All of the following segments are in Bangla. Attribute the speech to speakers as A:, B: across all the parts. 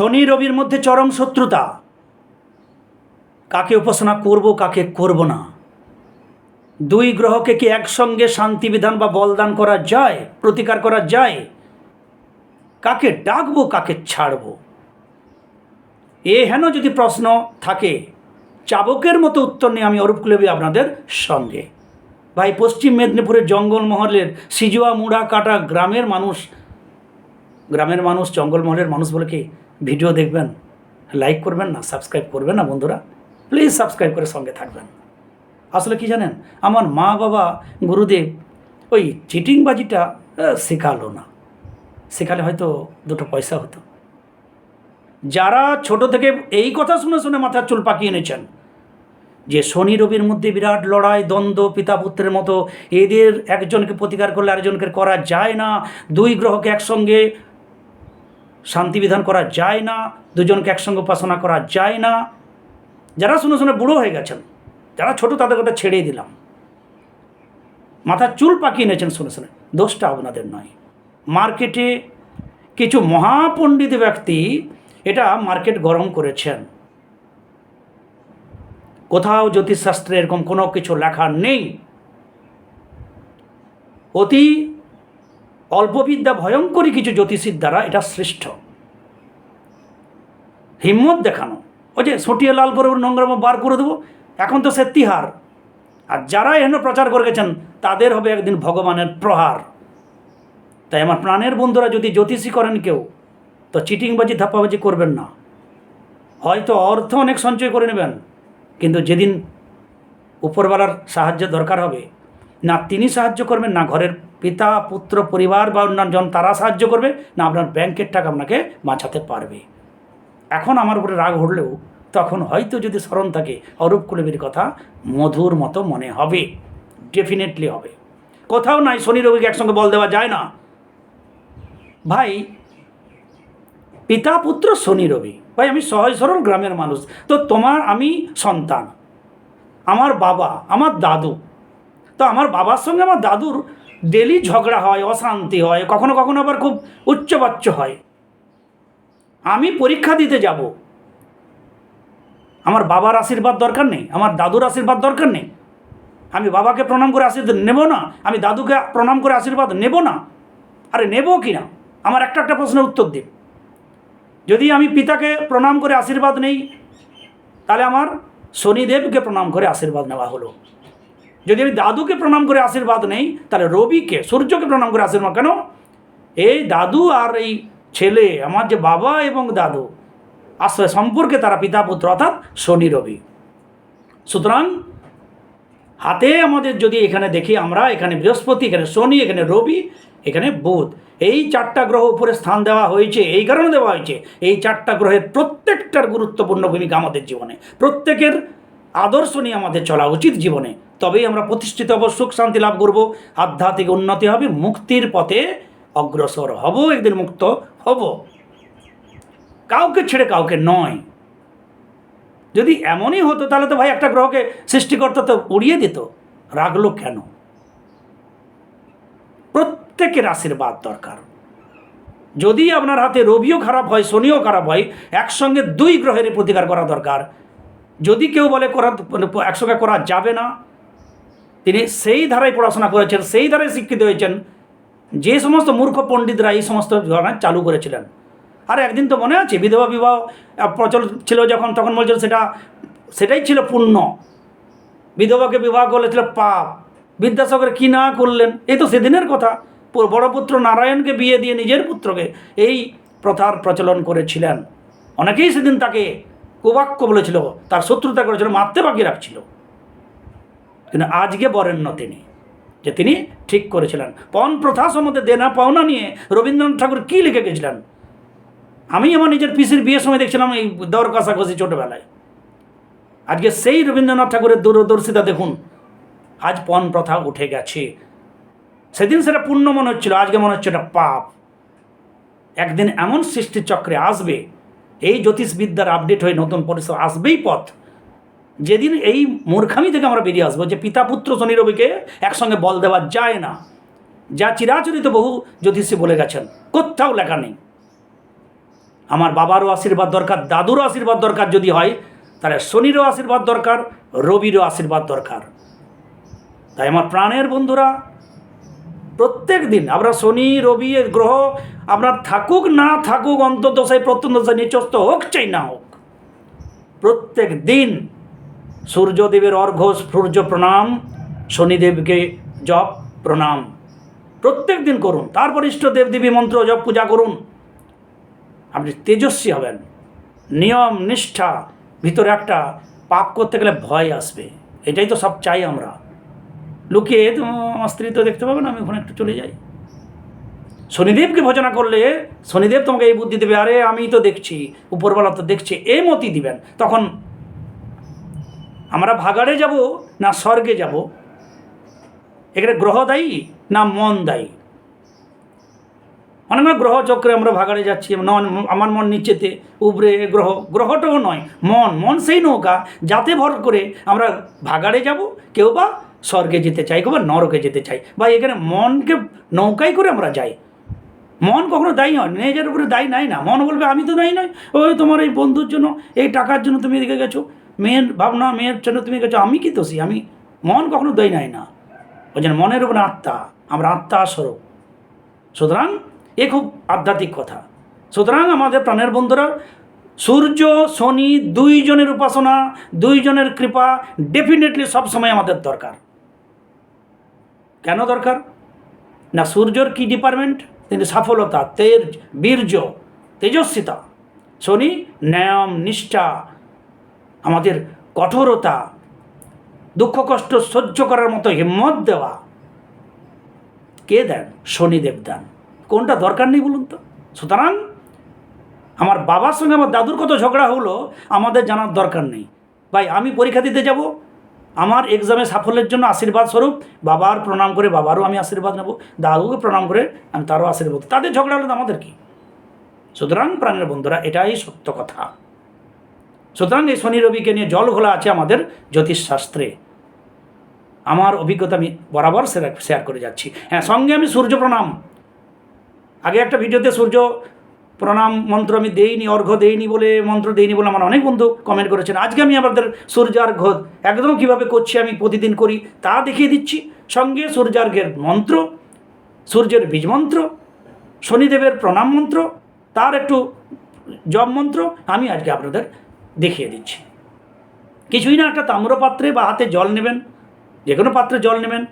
A: শনি রবির মধ্যে চরম শত্রুতা। কাকে উপাসনা করব, কাকে করব না। দুই গ্রহকে কি একসঙ্গে শান্তি বিধান বা বলদান করা যায়, প্রতিকার করা যায়? কাকে ডাকবো, কাকে ছাড়বো? এ হেন যদি প্রশ্ন থাকে, চাবকের মতো উত্তর নিয়ে আমি অরূপ কুলেবি আপনাদের সঙ্গে। ভাই, পশ্চিম মেদিনীপুরের জঙ্গলমহলের সিজুয়া মুড়া কাটা গ্রামের মানুষ গ্রামের মানুষ, জঙ্গলমহলের মানুষ বলে কি ভিডিও দেখবেন লাইক করবেন না সাবস্ক্রাইব করবেন না বন্ধুরা প্লিজ সাবস্ক্রাইব করে সঙ্গে থাকবেন। আসলে কি জানেন, আমার মা বাবা গুরুদেব ওই চিটিংবাজিটা শেখালো না। শেখালে হয়তো দুটো পয়সা হতো। যারা ছোট থেকে এই কথা শুনে শুনে মাথার চুল পাকিয়ে এনেছেন, যে শনি রবির মধ্যে বিরাট লড়াই, দ্বন্দ্ব, পিতা পুত্রের মতো, এদের একজনকে প্রতিকার করলে আরেকজনকে করা যায় না, দুই গ্রহকে একসঙ্গে শান্তি বিধান করা যায় না, দুজনকে একসঙ্গে উপাসনা করা যায় না। যারা শুনে শুনে বুড়ো হয়ে গেছেন, যারা ছোট তাদের কথা ছেড়েই দিলাম। মাথার চুল পাকিয়ে নিয়েছেন শুনে শুনে, দোষটা আপনাদের নয়। মার্কেটে কিছু মহাপণ্ডিত ব্যক্তি এটা মার্কেট গরম করেছেন। কোথাও জ্যোতিষশাস্ত্রে এরকম কোনো কিছু লেখা নেই। অতি অল্পবিদ্যা ভয়ঙ্করী কিছু জ্যোতিষীর দ্বারা এটা শ্রেষ্ঠ। হিম্মত দেখানো। ওই যে সটিয়ে লাল করে নোংরামো বার করে দেবো, এখন তো সে তিহার। আর যারা এখানে প্রচার করে গেছেন, তাদের হবে একদিন ভগবানের প্রহার। তাই আমার প্রাণের বন্ধুরা, যদি জ্যোতিষী করেন কেউ, তো চিটিংবাজি, ধাপ্পাবাজি করবেন না। হয়তো অর্থ অনেক সঞ্চয় করে নেবেন, কিন্তু যেদিন উপরওয়ালার সাহায্য দরকার হবে, না তিনি সাহায্য করবেন, না ঘরের পিতা, পুত্র, পরিবার বা অন্যান্য জন তারা সাহায্য করবে, না আপনার ব্যাংকের টাকা আপনাকে বাঁচাতে পারবে। এখন আমার উপরে রাগ উঠলেও তখন হয়তো যদি স্মরণ থাকে, অরূপ কুলবীর কথা মধুর মতো মনে হবে। ডেফিনেটলি হবে। কোথাও নাই, শনি রবিকে একসঙ্গে বল দেওয়া যায় না। ভাই, পিতা, পুত্র, শনি রবি। ভাই, আমি সহজ সরল গ্রামের মানুষ। তো তোমার আমি সন্তান। আমার বাবা, আমার দাদু। তো আমার বাবার সঙ্গে আমার দাদুর ডেলি ঝগড়া হয়, অশান্তি হয়, কখনো কখনো আবার খুব উচ্চবাচ্য হয়। আমি পরীক্ষা দিতে যাব। আমার বাবার আশীর্বাদ দরকার নেই, আমার দাদুর আশীর্বাদ দরকার নেই। আমি বাবাকে প্রণাম করে আশীর্বাদ নেব না, আমি দাদুকে প্রণাম করে আশীর্বাদ নেব না। আরে নেব কি না? আমার একটা একটা প্রশ্নের উত্তর দিন। যদি আমি পিতাকে প্রণাম করে আশীর্বাদ নেই, তাহলে আমার শনিদেবকে প্রণাম করে আশীর্বাদ নেওয়া হলো। যদি আমি দাদুকে প্রণাম করে আশীর্বাদ নেই, তাহলে রবিকে, সূর্যকে প্রণাম করে আশীর্বাদ কেন? এই দাদু আর এই ছেলে, আমার যে বাবা এবং দাদু আসলে সম্পর্কে তারা পিতা পুত্র অর্থাৎ শনি রবি। সুতরাং, হাতে আমাদের যদি এখানে দেখি আমরা, এখানে বৃহস্পতি, এখানে শনি, এখানে রবি, এখানে বুধ, এই চারটা গ্রহ উপরে স্থান দেওয়া হয়েছে, এই কারণে দেওয়া হয়েছে, এই চারটা গ্রহের প্রত্যেকটার গুরুত্বপূর্ণ ভূমিকা আমাদের জীবনে। প্রত্যেকের আদর্শ নিয়ে আমাদের চলা উচিত জীবনে। তবেই আমরা প্রতিষ্ঠিত হব, সুখ শান্তি লাভ করব। আধ্যাত্মিক উন্নতি হবে, মুক্তির পথে অগ্রসর হব, একদিন মুক্ত হব। কাউকে ছেড়ে কাউকে নয়। যদি এমনই হতো, তাহলে তো ভাই একটা গ্রহকে সৃষ্টিকর্তা তো উড়িয়ে দিত। রাগলো কেন? প্রত্যেকের আশীর্বাদ দরকার। যদি আপনার হাতে রবিও খারাপ হয়, শনিও খারাপ হয়, একসঙ্গে দুই গ্রহের প্রতিকার করা দরকার। যদি কেউ বলে করা একসঙ্গে করা যাবে না তিনি সেই ধারায় পড়াশোনা করেছেন, সেই ধারায় শিক্ষিত হয়েছেন, যে সমস্ত মূর্খ পণ্ডিতরা এই সমস্ত ধরনের চালু করেছিলেন। আর একদিন তো মনে আছে, বিধবা বিবাহ প্রচল ছিল যখন, তখন বলছিল সেটা, সেটাই ছিল পুণ্য। বিধবাকে বিবাহ করলে ছিল পাপ। বিদ্যাসাগর কী না করলেন? এই তো সেদিনের কথা। বড় পুত্র নারায়ণকে বিয়ে দিয়ে নিজের পুত্রকে এই প্রথার প্রচলন করেছিলেন। অনেকেই সেদিন তাকে কুবাক্য বলেছিল, তার শত্রুতা করেছিল, মারতে বাকি রাখছিল। কিন্তু আজকে বরেণ্য তিনি, যে তিনি ঠিক করেছিলেন। পণ প্রথা সম্বন্ধে দেনা পাওনা নিয়ে রবীন্দ্রনাথ ঠাকুর কী লিখে গেছিলেন? আমি আমার নিজের পিসির বিয়ের সময় দেখছিলাম এই দর কষাকষি ছোটোবেলায়। আজকে সেই রবীন্দ্রনাথ ঠাকুরের দূরদর্শিতা দেখুন, আজ পণ প্রথা উঠে গেছে। সেদিন সেটা পুণ্য মনে হচ্ছিল, আজকে মনে হচ্ছে এটা পাপ। একদিন এমন সৃষ্টির চক্রে আসবে, এই জ্যোতিষবিদ্যার আপডেট হয়ে নতুন পরিসর আসবেই পথ। যেদিন এই মূর্খামি থেকে আমরা বেরিয়ে আসব যে পিতা পুত্র শনি রবিকে একসঙ্গে বল দেওয়া যায় না, যা চিরাচরিত বহু জ্যোতিষী বলে গেছেন, কোথাও লেখা নেই। আমার বাবারও আশীর্বাদ দরকার, দাদুরও আশীর্বাদ দরকার যদি হয়, তাহলে শনিরও আশীর্বাদ দরকার, রবিরও আশীর্বাদ দরকার। তাই আমার প্রাণের বন্ধুরা, প্রত্যেক দিন আমরা শনি, রবি গ্রহ আপনার থাকুক, না থাকুক অন্তর্দশায় প্রত্যন্তদশায় নিচস্ত হোক, চাই না হোক, প্রত্যেক দিন সূর্যদেবের অর্ঘ্য সূর্য প্রণাম, শনিদেবকে জপ, প্রণাম। প্রত্যেক দিন করুন। তারপর ইষ্ট দেব দেবী মন্ত্র, জপ, পূজা করুন। আপনি তেজস্বী হবেন। নিয়ম, নিষ্ঠা, ভিতরে একটা পাপ করতে গেলে ভয় আসবে। এটাই তো সব চাই আমরা। লুকিয়ে আমার স্ত্রী তো দেখতে পাবে না, আমি ওখানে একটু চলে যাই। শনিদেবকে ভজনা করলে শনিদেব তোমাকে এই বুদ্ধি দেবে, আরে আমি তো দেখছি উপরবেলা তো দেখছি এই মতি দিবেন। তখন আমরা ভাগাড়ে যাব না স্বর্গে যাব? এখানে গ্রহ দায়ী না মন দায়ী? অনেক গ্রহ চক্রে আমরা ভাগাড়ে যাচ্ছি। নন আমার মন নিচেতে উপরে গ্রহ। গ্রহটাও নয়, মন। মন সেই নৌকা যাতে ভর করে আমরা ভাগাড়ে যাব, কেউ বা স্বর্গে যেতে চাই কেউ বা নরকে যেতে চাই বা এখানে মনকে নৌকায় করে আমরা যাই। মন কখনো দায়ী হয় নিজের উপরে দায়ী নাই না। মন বলবে, আমি তো দায়ী নয় ওই তোমার এই বন্ধুর জন্য, এই টাকার জন্য তুমি এদিকে গেছো। মেয়ের ভাবনা, মেয়ের জন্য তুমি গেছো, আমি কি দোষী? আমি মন কখনো দায়ী নাই না। ওই জন্য মনের উপরে আত্মা, আমরা আত্মা স্বরূপ সুতরাং এ খুব আধ্যাত্মিক কথা। সুতরাং আমাদের প্রাণের বন্ধুরা, সূর্য, শনি দুইজনের উপাসনা, দুইজনের কৃপা ডেফিনেটলি সবসময় আমাদের দরকার। কেন দরকার? না, সূর্যর কি ডিপার্টমেন্ট তিনি সফলতা তেজ, বীর্য, তেজস্বিতা। শনি ন্যায়ম, নিষ্ঠা আমাদের কঠোরতা, দুঃখ, কষ্ট সহ্য করার মতো হিম্মত দেওয়া। কে দেন? শনিদেব দেন। কোনটা দরকার নেই বলুন তো? সুতরাং আমার বাবার সঙ্গে আমার দাদুর কত ঝগড়া হলো, আমাদের জানার দরকার নেই। ভাই, আমি পরীক্ষা দিতে যাব। আমার এক্সামে সাফল্যের জন্য আশীর্বাদ স্বরূপ, বাবার প্রণাম করে বাবারও আমি আশীর্বাদ নেব। দাদুকে প্রণাম করে আমি তারও আশীর্বাদ। তাদের ঝগড়া হলো আমাদের কি? সুতরাং প্রাণের বন্ধুরা, এটাই সত্য কথা। সুতরাং এই শনি রবিকে নিয়ে জল ঘোলা আছে আমাদের জ্যোতিষশাস্ত্রে। আমার অভিজ্ঞতা আমি বরাবর শেয়ার করে যাচ্ছি। হ্যাঁ সঙ্গে আমি সূর্য প্রণাম। আগে একটা ভিডিওতে সূর্য প্রণাম মন্ত্র আমি দেইনি অর্ঘ্য দেইনি বলে, মন্ত্র দেইনি বলে আমার অনেক বন্ধু কমেন্ট করেছেন। আজকে আমি আমাদের সূর্যার্ঘ্য একদম কীভাবে করছি আমি প্রতিদিন করি তা দেখিয়ে দিচ্ছি। সঙ্গে সূর্যার্ঘ্যের মন্ত্র, সূর্যের বীজ মন্ত্র, শনিদেবের প্রণাম মন্ত্র, তার একটু জপ মন্ত্র আমি আজকে আপনাদের দেখিয়ে দিচ্ছি। কিছুই না, একটা তাম্র পাত্রে বা হাতে জল নেবেন, যে কোনো পাত্রে জল নেবেন।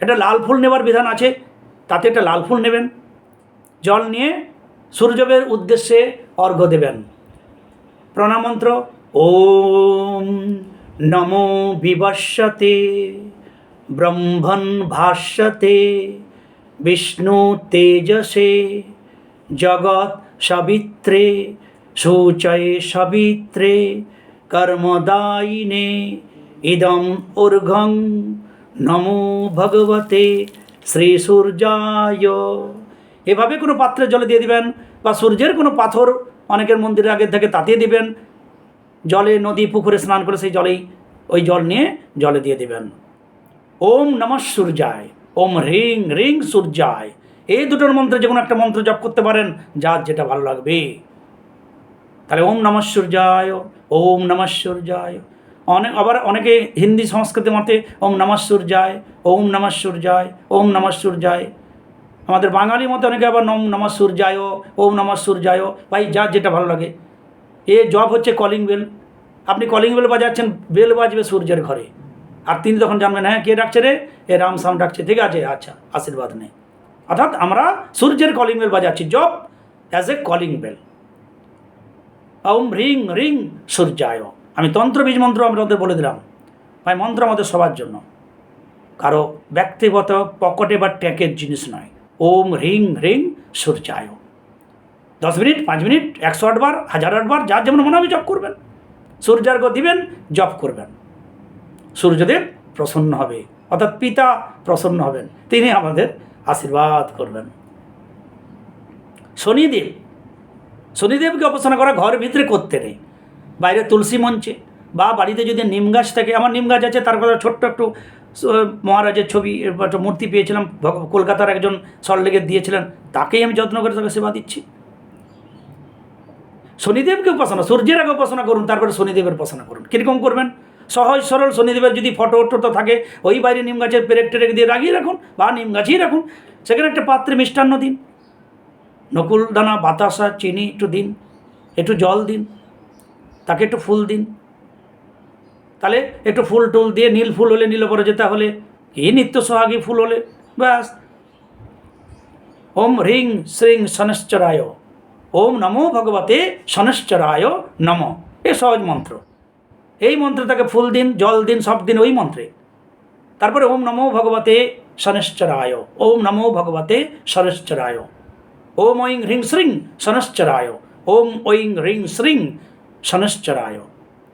A: একটা লাল ফুল নেবার বিধান আছে, তাতে একটা লাল ফুল নেবেন। জল নিয়ে সূর্যদেবের উদ্দেশ্যে অর্ঘ্য দেবেন। প্রণামন্ত্র, ওম নমো বিবর্ষতে ব্রহ্মণ ভাষ্যতে, বিষ্ণু তেজসে, জগৎ সবিত্রে সূচয়ে সবিত্রে, কর্মদায়িনে ইদম ঊর্ঘং নমো ভগবতে শ্রী সূর্যায় এভাবে কোনো পাত্রে জলে দিয়ে দিবেন বা সূর্যের কোনো পাথর অনেকের মন্দিরের আগে থেকে তাতে দিবেন। জলে নদী পুকুরে স্নান করে সেই জলেই ওই জল নিয়ে জলে দিয়ে দিবেন। ওম নমঃ সূর্যায়, ওম হ্রিং রিং সূর্যায়। এই দুটোর মন্ত্রে যে কোনো একটা মন্ত্র জপ করতে পারেন, যার যেটা ভালো লাগবে। তাহলে ওম নমঃ সূর্যায়, ওম নমঃ সূর্যায়। অনেক, আবার অনেকে হিন্দি সংস্কৃতি মতে ওম নমঃ সূর্যায়, ওম নমঃ সূর্যায়, ওম নমঃ সূর্যায়। আমাদের বাঙালি মতে অনেকে আবার নম নমঃ সূর্যায়, ওম নমঃ সূর্যায়। ভাই যার যেটা ভালো লাগে। এ জব হচ্ছে কলিং বেল আপনি কলিং বেল বাজাচ্ছেন বেল বাজবে সূর্যের ঘরে। আর তিনি তখন জানবেন হ্যাঁ কে ডাকছে রে? এ রাম সাম ডাকছে। ঠিক আছে আচ্ছা আশীর্বাদ নেই। অর্থাৎ আমরা সূর্যের কলিং বেল বাজাচ্ছি, জব অ্যাজ এ কলিং বেল ওম রিং রিং সূর্যায়। আমি তন্ত্র বীজ মন্ত্র আমাদের বলে দিলাম। ভাই, মন্ত্র আমাদের সবার জন্য। কারও ব্যক্তিগত পকেটে বা ট্যাকের জিনিস নয়। ওম রিং রিং সূর্যায়। দশ মিনিট, পাঁচ মিনিট, একশো আটবার হাজার আটবার যার যেমন মনে হবে জপ করবেন। সূর্যার্ঘ্য দিবেন, জপ করবেন। সূর্যদেব প্রসন্ন হবে। অর্থাৎ পিতা প্রসন্ন হবেন। তিনি আমাদের আশীর্বাদ করবেন। শনিদেব শনিদেবকে উপাসনা করা ঘরের ভিতরে করতে নেই। বাইরে তুলসী মঞ্চে বা বাড়িতে যদি নিম গাছ থাকে, আমার নিম গাছ আছে, তার কথা ছোট্ট একটু মহারাজের ছবি একটা মূর্তি পেয়েছিলাম কলকাতার একজন সল্টলেকে দিয়েছিলেন, তাকেই আমি যত্ন করে তাকে সেবা দিচ্ছি। শনিদেবকে উপাসনা, সূর্যের আগে উপাসনা করুন, তারপরে শনিদেবের উপাসনা করুন। কীরকম করবেন? সহজ সরল শনিদেবের যদি ফটো টটো থাকে, ওই বাইরে নিম গাছের পেরেক টেরেক দিয়ে লাগিয়ে রাখুন বা নিম গাছেই রাখুন। সেখানে একটা পাত্রে মিষ্টান্ন দিন। নকুল দানা বাতাসা চিনি একটু দিন, একটু জল দিন, তাকে একটু ফুল দিন। তাহলে একটু ফুল টুল দিয়ে নীল ফুল হলে নীল পরে যেতে হলে কি নিত্য সোহাগী ফুল হলে? ব্যাস। ওম হ্রিং শ্রিং শনশ্চরায়, ওম নমো ভগবতে শনশ্চরায় নম। এ সহজ মন্ত্র। এই মন্ত্রে তাকে ফুল দিন, জল দিন, সব দিন ওই মন্ত্রে। তারপরে ওম নমো ভগবতে শনশ্চরায়, ওম নমো ভগবতে শনশ্চরায়। ওম ঐং হ্রিং শ্রিং শনশ্চরায় ওম ঐং হ্রিং শ্রিং শনশ্চরায়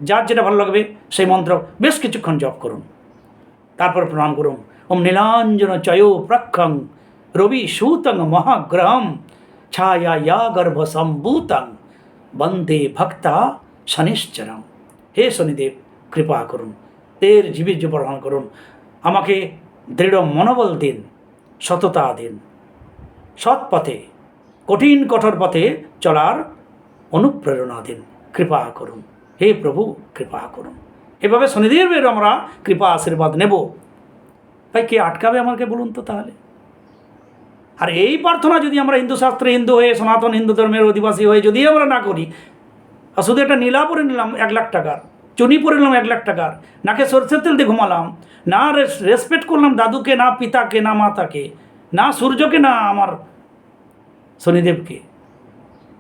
A: যার যেটা ভালো লাগবে সেই মন্ত্র বেশ কিছুক্ষণ জপ করুন। তারপর প্রণাম করুন। ওম নীলাঞ্জন চয় প্রক্ষং রবি সূতং মহাগ্রহম ছায়া ইয়া গর্ভ সম্ভূতং বন্দে ভক্তা শনিশ্চরম। হে শনিদেব, কৃপা করুন। তের জীবীর্য প্রদান করুন। আমাকে দৃঢ় মনোবল দিন, সততা দিন। সৎ পথে কঠিন কঠোর পথে চলার অনুপ্রেরণা দিন। কৃপা করুন। হে প্রভু, কৃপা করুন। এভাবে শনিদেবের আমরা কৃপা আশীর্বাদ নেব। ভাই, কে আটকাবে আমাকে বলুন তো তাহলে? আর এই প্রার্থনা যদি আমরা হিন্দু শাস্ত্রে হিন্দু হয়ে, সনাতন হিন্দু ধর্মের অধিবাসী হয়ে যদি আমরা না করি, আর শুধু একটা নীলা পরে নিলাম এক লাখ টাকার, চুনি পরে নিলাম এক লাখ টাকার, নাকে সরষের তেল দিয়ে ঘুমালাম, না রেসপেক্ট করলাম দাদুকে, না পিতাকে, না মাতাকে, না সূর্যকে, না আমার শনিদেবকে।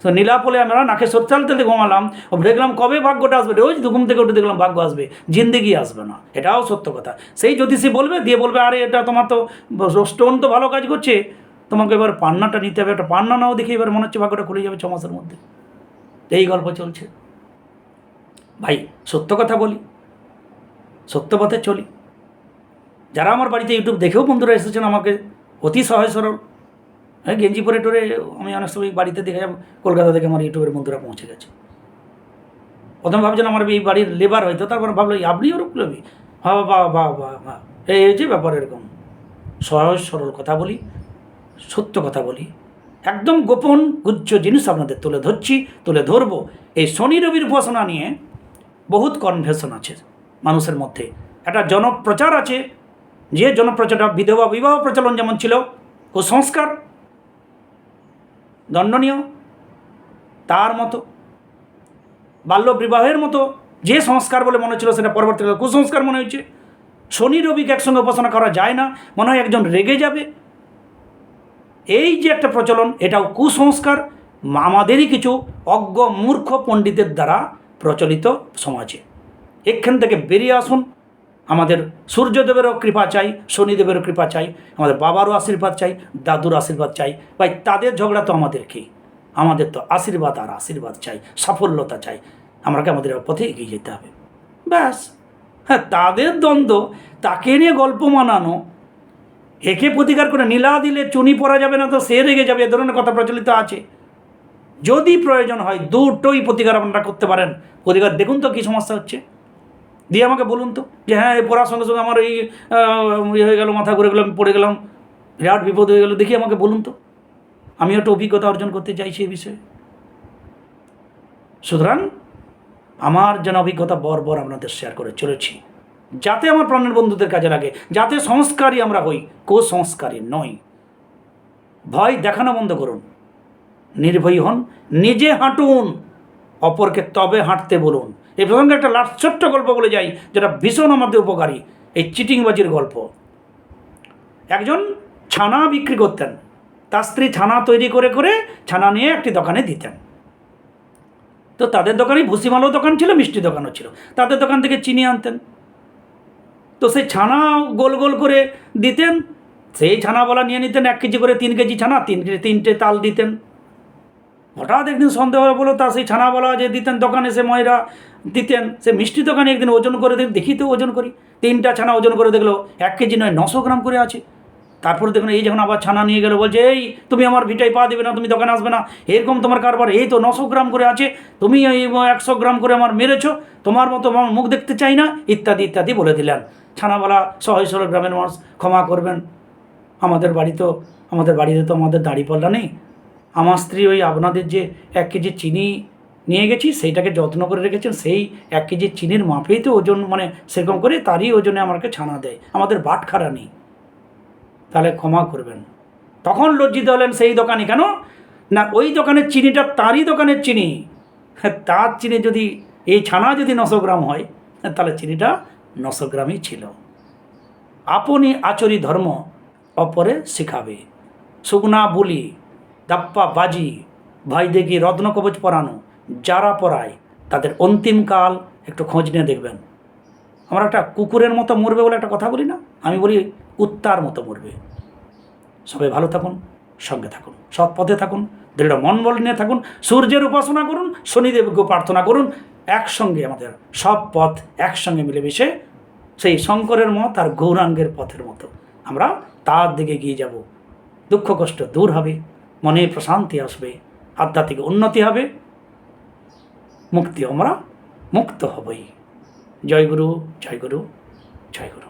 A: তো নীলাপলে আমরা নাকে সরচাল তেলে ঘুমালাম দেখলাম কবে ভাগ্যটা আসবে? রোজ ঘুম থেকে উঠে দেখলাম ভাগ্য আসবে, জিন্দেগি আসবে না। এটাও সত্য কথা। সেই জ্যোতিষী বলবে, দিয়ে বলবে, আরে, এটা তোমার তো স্টোন তো ভালো কাজ করছে। তোমাকে এবার পান্নাটা নিতে হবে, একটা পান্না নাও দেখে এবার মনে হচ্ছে ভাগ্যটা খুলে যাবে ছ মাসের মধ্যে। এই গল্প চলছে। ভাই, সত্য কথা বলি, সত্য পথে চলি। যারা আমার বাড়িতে ইউটিউব দেখেও বন্ধুরা এসেছেন, আমাকে অতি সহজ সরল। হ্যাঁ গেঞ্জি পরে টরে আমি অনেক সময় বাড়িতে দেখে কলকাতা থেকে আমার ইউটিউবের বন্ধুরা পৌঁছে গেছে। প্রথম ভাবছেন আমার এই বাড়ির লেবার হয়তো, তারপর ভাবলো, "এই আপনি ওরকম লবি বা বা বা বা এই হয়েছে ব্যাপার এরকম? সহজ, সরল কথা বলি, সত্য কথা বলি। একদম গোপন, গুজ্জ জিনিস আপনাদের তুলে ধরছি, তুলে ধরবো। এই শনি রবির উপাসনা নিয়ে বহুত কনভেশন আছে মানুষের মধ্যে। একটা জনপ্রচার আছে, যে জনপ্রচারটা বিধবা বিবাহ প্রচলন যেমন ছিল, কুসংস্কার দণ্ডনীয়, তার মতো বাল্য বিবাহের মতো যে সংস্কার বলে মনে ছিল সেটা পরবর্তীকালে কুসংস্কার মনে হচ্ছে শনি রবিকে একসঙ্গে উপাসনা করা যায় না, মনে হয় একজন রেগে যাবে। এই যে একটা প্রচলন, এটাও কুসংস্কার, আমাদেরই কিছু অজ্ঞ মূর্খ পণ্ডিতের দ্বারা প্রচলিত সমাজে। এখান থেকে বেরিয়ে আসুন। আমাদের সূর্যদেবেরও কৃপা চাই, শনিদেবেরও কৃপা চাই, আমাদের বাবারও আশীর্বাদ চাই, দাদুর আশীর্বাদ চাই। ভাই, তাদের ঝগড়া তো আমাদের কি? আমাদের তো আশীর্বাদ আর আশীর্বাদ চাই, সাফল্যতা চাই। আমাকে আমাদের পথে এগিয়ে যেতে হবে? ব্যাস। হ্যাঁ তাদের দ্বন্দ্ব, তাকে নিয়ে গল্প মানানো, একে প্রতিকার করে নীলা দিলে চুনি পরা যাবে না তো সে রেগে যাবে, এ ধরনের কথা প্রচলিত আছে। যদি প্রয়োজন হয়, দুটোই প্রতিকার আপনারা করতে পারেন। প্রতিকার দেখুন তো কী সমস্যা হচ্ছে। দিয়ে আমাকে বলুন তো যে হ্যাঁ এই পড়ার সঙ্গে সঙ্গে আমার এই ইয়ে হয়ে গেল, মাথা ঘুরে গেলাম পড়ে গেলাম। বিরাট বিপদ হয়ে গেল, দেখি আমাকে বলুন তো। আমি একটা অভিজ্ঞতা অর্জন করতে চাইছি এই বিষয়ে। সুতরাং আমার যেন অভিজ্ঞতা বর আপনাদের শেয়ার করে চলেছি। যাতে আমার প্রাণের বন্ধুদের কাজে লাগে, যাতে সংস্কারী আমরা হই, কুসংস্কারী নই। ভয় দেখানো বন্ধ করুন। নির্ভয়ী হন, নিজে হাঁটুন, অপরকে তবে হাঁটতে বলুন। এই প্রসঙ্গে একটা লাস্ট ছোট্ট গল্প বলে যাই, যেটা ভীষণ আমাদের উপকারী, এই চিটিংবাজির গল্প। একজন ছানা বিক্রি করতেন। তার স্ত্রী ছানা তৈরি করে করে ছানা নিয়ে একটি দোকানে দিতেন। তো তাদের দোকানে ভুসিমালও দোকান ছিল, মিষ্টি দোকানও ছিল। তাদের দোকান থেকে চিনি আনতেন। তো সেই ছানা গোল গোল করে দিতেন। সেই ছানাওয়ালা নিয়ে নিতেন এক কেজি করে তিন কেজি ছানা, তিন কেজি, তিনটে তাল দিতেন। হঠাৎ একদিন সন্দেহ বলো তা সেই ছানাওয়ালা যে দিতেন দোকানে সে ময়রা দিতেন, সে মিষ্টি দোকানে একদিন ওজন করে দেখ, দেখি তো ওজন করি। তিনটা ছানা ওজন করে দেখল, এক কেজি নয়, নশো গ্রাম করে আছে। তারপরে দেখুন এই যখন আবার ছানা নিয়ে গেলো, বলছে, এই, তুমি আমার ভিটাই পা দেবে না, তুমি দোকানে আসবে না। এরকম তোমার কারবার, এই তো নশো গ্রাম করে আছে। তুমি এই একশো গ্রাম করে আমার মেরেছো, তোমার মতো আমার মুখ দেখতে চাই না, ইত্যাদি ইত্যাদি বলে দিলেন। ছানাওয়ালা সহজ সরল গ্রামের মানুষ ক্ষমা করবেন। আমাদের বাড়ি তো, আমাদের বাড়িতে তো আমাদের দাড়িপাল্লা নেই। আমার স্ত্রী ওই আপনাদের যে এক কেজি চিনি নিয়ে গেছি সেইটাকে যত্ন করে রেখেছেন সেই এক কেজি চিনির মাপেই তো ওজন মানে সেরকম করে তারই ওজনে আমাকে ছানা দেয়। আমাদের বাটখারা নেই। তাহলে ক্ষমা করবেন। তখন লজ্জিত হলেন সেই দোকানে কেন? না ওই দোকানের চিনিটা তারই দোকানের চিনি। হ্যাঁ, তার চিনি যদি এই ছানা যদি নশো গ্রাম হয় হ্যাঁ, তাহলে চিনিটা নশো গ্রামই ছিল। আপনি আচরি ধর্ম অপরে শিখাবে। সুগনা বুলি দাপ্পা বাজি ভাই দেখি রত্ন কবচ পরানো, যারা পরায়, তাদের অন্তিমকাল একটু খোঁজ নিয়ে দেখবেন। আমরা একটা কুকুরের মতো মরবে বলে একটা কথা বলি না? আমি বলি উত্তার মতো মরবে। সবাই ভালো থাকুন, সঙ্গে থাকুন, সৎ পথে থাকুন, দৃঢ় মনবল নিয়ে থাকুন, সূর্যের উপাসনা করুন, শনিদেবকে প্রার্থনা করুন, একসঙ্গে আমাদের সব পথ একসঙ্গে মিলেমিশে সেই শঙ্করের মত আর গৌরাঙ্গের পথের মতো। আমরা তার দিকে গিয়ে যাব। দুঃখ কষ্ট দূর হবে। মনে প্রশান্তি আসবে, আধ্যাত্মিক উন্নতি হবে, মুক্তি আমরা মুক্ত হবই। জয় গুরু জয় গুরু জয় গুরু।